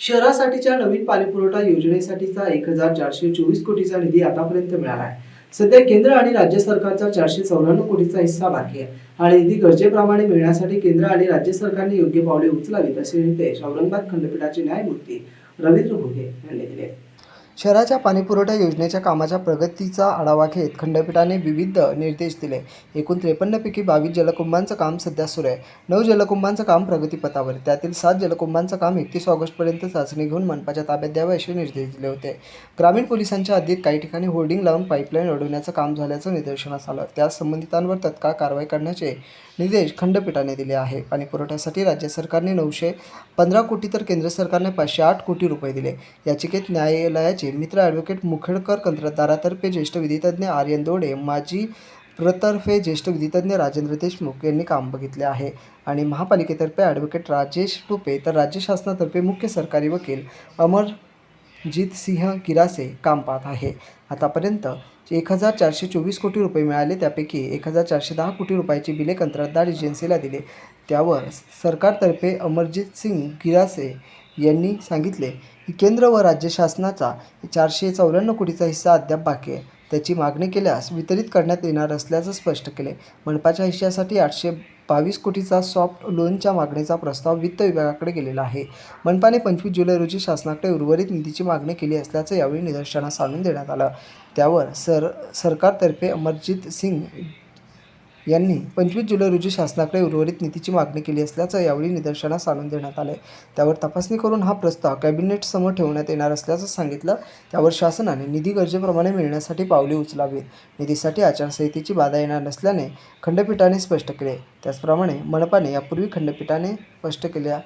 शहरासाठीच्या नवीन पाणीपुरवठा योजनेसाठीचा एक हजार चारशे चोवीस कोटीचा निधी आतापर्यंत मिळाला आहे. सध्या केंद्र आणि राज्य सरकारचा चारशे चौऱ्याण्णव कोटीचा हिस्सा बाकी आहे आणि निधी गरजेप्रमाणे मिळण्यासाठी केंद्र आणि राज्य सरकारने योग्य पावले उचलावीत असे निर्देश औरंगाबाद खंडपीठाचे न्यायमूर्ती रवींद्र घोगे यांनी दिले. शहराच्या पाणीपुरवठा योजनेच्या कामाच्या प्रगतीचा आढावा घेत खंडपीठाने विविध निर्देश दिले. एकूण त्रेपन्नपैकी बावीस जलकुंभांचं काम सध्या सुरू आहे. नऊ जलकुंभांचं काम प्रगतीपथावर त्यातील सात जलकुंभांचं काम एकतीस ऑगस्टपर्यंत चाचणी घेऊन मनपाच्या ताब्यात द्यावे असे निर्देश दिले होते. ग्रामीण पोलिसांच्या हद्दीत काही ठिकाणी होर्डिंग लावून पाईपलाईन अडवण्याचं काम झाल्याचं निदर्शनास आलं. त्या संबंधितांवर तत्काळ कारवाई करण्याचे निर्देश खंडपीठाने दिले आहे. पाणी पुरवठ्यासाठी राज्य सरकारने नऊशे पंधरा कोटी तर केंद्र सरकारने पाचशे आठ कोटी रुपये दिले. याचिकेत न्यायालयाचे मित्र ॲडव्होकेट मुखेडकर कंत्राटदारातर्फे ज्येष्ठ विधितज्ञ आर्यन दोडे माजी प्रतर्फे ज्येष्ठ विधितज्ञ राजेंद्र देशमुख यांनी काम बघितले आहे. आणि महापालिकेतर्फे ॲडव्होकेट राजेश टोपे तर राज्य शासनातर्फे मुख्य सरकारी वकील अमरजीत सिंह गिरासे काम पाहत आहे. आतापर्यंत एक हजार चारशे चोवीस कोटी रुपये मिळाले. त्यापैकी एक हजार चारशे दहा कोटी रुपयाची बिले कंत्राटदार एजन्सीला दिले. त्यावर सरकारतर्फे अमरजित सिंग गिरासे यांनी सांगितले की केंद्र व राज्य शासनाचा चारशे चौऱ्याण्णव कोटीचा हिस्सा अद्याप बाकी आहे. त्याची मागणी केल्यास वितरित करण्यात येणार असल्याचं स्पष्ट केले. मनपाच्या हिश्श्यासाठी आठशे बावीस कोटीचा सॉफ्ट लोनच्या मागणीचा प्रस्ताव वित्त विभागाकडे गेलेला आहे. मनपाने पंचवीस जुलै रोजी शासनाकडे उर्वरित निधीची मागणी केली असल्याचं यावेळी निदर्शनास आणून देण्यात आलं. त्यावर सर सरकारतर्फे अमरजित सिंग यांनी पंचवीस जुलै रोजी शासनाकडे उर्वरित निधीची मागणी केली असल्याचं यावेळी निदर्शनास आणून देण्यात आलं त्यावर तपासणी करून हा प्रस्ताव कॅबिनेट समोर ठेवण्यात येणार असल्याचं सांगितलं. त्यावर शासनाने निधी गरजेप्रमाणे मिळण्यासाठी पावले उचलावीत. निधीसाठी आचारसंहितेची बाधा येणार नसल्याने खंडपीठाने स्पष्ट केले. त्याचप्रमाणे मनपाने यापूर्वी खंडपीठाने स्पष्ट केल्या